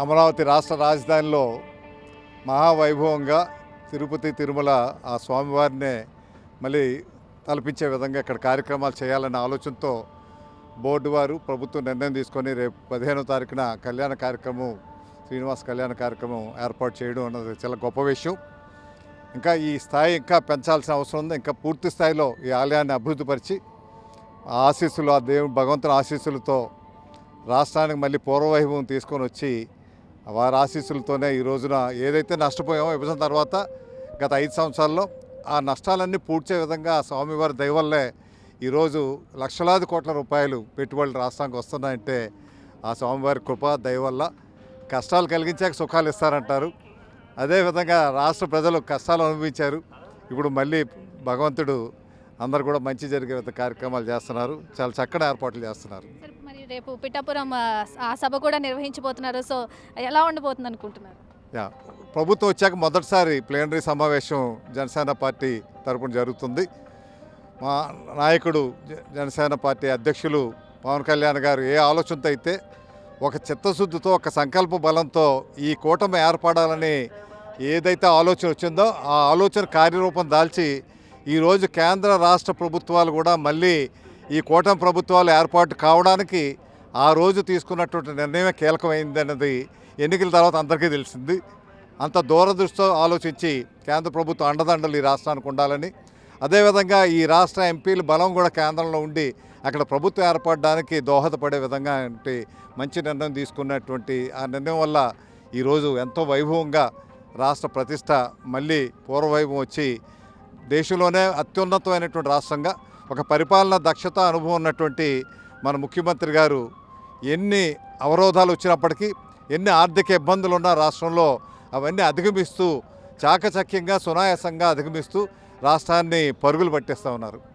అమరావతి రాష్ట్ర రాజధానిలో మహావైభవంగా తిరుపతి తిరుమల ఆ స్వామివారినే మళ్ళీ తలపించే విధంగా ఇక్కడ కార్యక్రమాలు చేయాలనే ఆలోచనతో బోర్డు వారు ప్రభుత్వం నిర్ణయం తీసుకొని రేపు పదిహేనో తారీఖున కళ్యాణ కార్యక్రమం శ్రీనివాస్ కళ్యాణ కార్యక్రమం ఏర్పాటు చేయడం అన్నది చాలా గొప్ప విషయం. ఇంకా ఈ స్థాయి ఇంకా పెంచాల్సిన అవసరం ఉంది. ఇంకా పూర్తి స్థాయిలో ఈ ఆలయాన్ని అభివృద్ధిపరిచి ఆ ఆశీస్సులు ఆ దేవుని భగవంతుని ఆశీస్సులతో రాష్ట్రానికి మళ్ళీ పూర్వవైభవం తీసుకొని వచ్చి వారి ఆశీస్సులతోనే ఈ రోజున ఏదైతే నష్టపోయామో విభజన తర్వాత గత ఐదు సంవత్సరాల్లో ఆ నష్టాలన్నీ పూడ్చే విధంగా ఆ స్వామివారి దయవల్లే ఈరోజు లక్షలాది కోట్ల రూపాయలు పెట్టుబడులు రాష్ట్రానికి వస్తున్నాయంటే ఆ స్వామివారి కృప దయవల్ల కష్టాలు కలిగించాక సుఖాలు ఇస్తారంటారు. అదేవిధంగా రాష్ట్ర ప్రజలు కష్టాలు అనుభవించారు. ఇప్పుడు మళ్ళీ భగవంతుడు అందరు కూడా మంచి జరిగే కార్యక్రమాలు చేస్తున్నారు. చాలా చక్కటి ఏర్పాట్లు చేస్తున్నారు. రేపు పిఠాపురం ఆ, సభ కూడా నిర్వహించబోతున్నారు. సో ఎలా ఉండబోతుంది అనుకుంటున్నారు? యా ప్రభుత్వం వచ్చాక మొదటిసారి ప్లేనరీ సమావేశం జనసేన పార్టీ తరపున జరుగుతుంది. మా నాయకుడు జ- జనసేన పార్టీ అధ్యక్షులు పవన్ కళ్యాణ్ గారు ఏ ఆలోచనతో అయితే ఒక చిత్తశుద్ధితో ఒక సంకల్ప బలంతో ఈ కూటమి ఏర్పడాలని ఏదైతే ఆలోచన వచ్చిందో ఆ ఆలోచన కార్యరూపం దాల్చి ఈరోజు కేంద్ర రాష్ట్ర ప్రభుత్వాలు కూడా మళ్ళీ ఈ కూటమి ప్రభుత్వాలు ఏర్పాటు కావడానికి ఆ రోజు తీసుకున్నటువంటి నిర్ణయమే కీలకమైంది అన్నది ఎన్నికల తర్వాత అందరికీ తెలిసింది. అంత దూరదృష్టితో ఆలోచించి కేంద్ర ప్రభుత్వం అండదండలు ఈ రాష్ట్రానికి ఉండాలని అదేవిధంగా ఈ రాష్ట్ర ఎంపీలు బలం కూడా కేంద్రంలో ఉండి అక్కడ ప్రభుత్వం ఏర్పడడానికి దోహదపడే విధంగా మంచి నిర్ణయం తీసుకున్నటువంటి ఆ నిర్ణయం వల్ల ఈరోజు ఎంతో వైభవంగా రాష్ట్ర ప్రతిష్ట మళ్ళీ పూర్వవైభవం వచ్చి దేశంలోనే అత్యున్నతమైనటువంటి రాష్ట్రంగా ఒక పరిపాలన దక్షత అనుభవం ఉన్నటువంటి మన ముఖ్యమంత్రి గారు ఎన్ని అవరోధాలు వచ్చినప్పటికీ ఎన్ని ఆర్థిక ఇబ్బందులు ఉన్న రాష్ట్రంలో అవన్నీ అధిగమిస్తూ చాకచక్యంగా సునాయాసంగా అధిగమిస్తూ రాష్ట్రాన్ని పరుగులు పట్టేస్తూ ఉన్నారు.